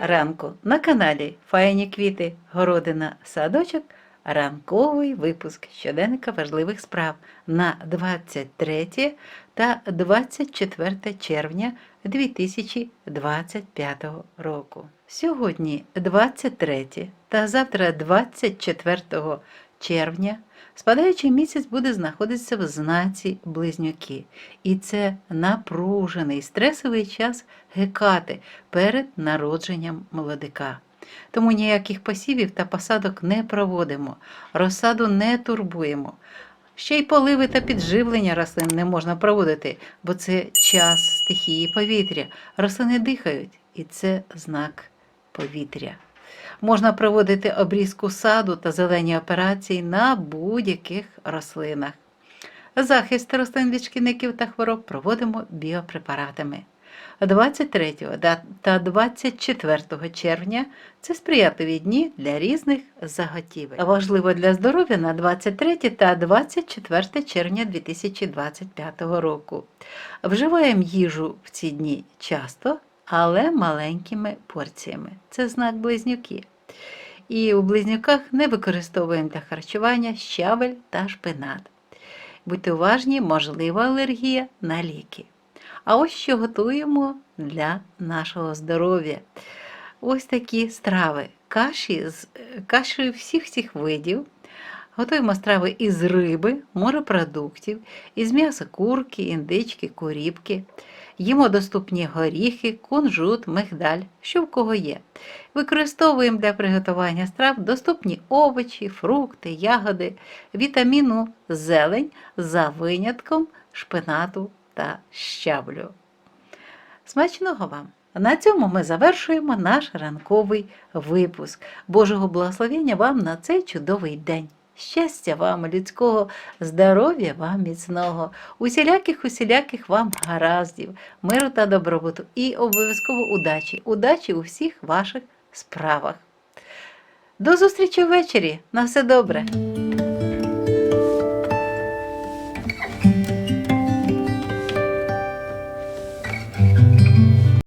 ранку на каналі Файні квіти, городина, садочок. Ранковий випуск щоденника важливих справ на 23 та 24 червня 2025 року. Сьогодні 23 та завтра 24 червня спадаючий місяць буде знаходитися в знаці близнюки. І це напружений стресовий час гекати перед народженням молодика. Тому ніяких посівів та посадок не проводимо, розсаду не турбуємо. Ще й поливи та підживлення рослин не можна проводити, бо це час стихії повітря. Рослини дихають, і це знак повітря. Можна проводити обрізку саду та зелені операції на будь-яких рослинах. Захист рослин від шкідників та хвороб проводимо біопрепаратами. 23 та 24 червня це сприятливі дні для різних заготівель. Важливо для здоров'я на 23 та 24 червня 2025 року. Вживаємо їжу в ці дні часто, але маленькими порціями. Це знак близнюки. І у близнюках не використовуємо для харчування щавель та шпинат. Будьте уважні, можлива алергія на ліки. А ось що готуємо для нашого здоров'я. Ось такі страви. Каші з кашею всіх всіх видів. Готуємо страви із риби, морепродуктів, із м'яса курки, індички, куріпки. Їмо доступні горіхи, кунжут, мигдаль, що в кого є. Використовуємо для приготування страв доступні овочі, фрукти, ягоди, вітаміну, зелень за винятком шпинату та щаблю. Смачного вам! На цьому ми завершуємо наш ранковий випуск. Божого благословення вам на цей чудовий день. Щастя вам, людського здоров'я вам міцного, усіляких усіляких вам гараздів, миру та добробуту і обов'язково удачі, удачі у всіх ваших справах. До зустрічі ввечері. На все добре!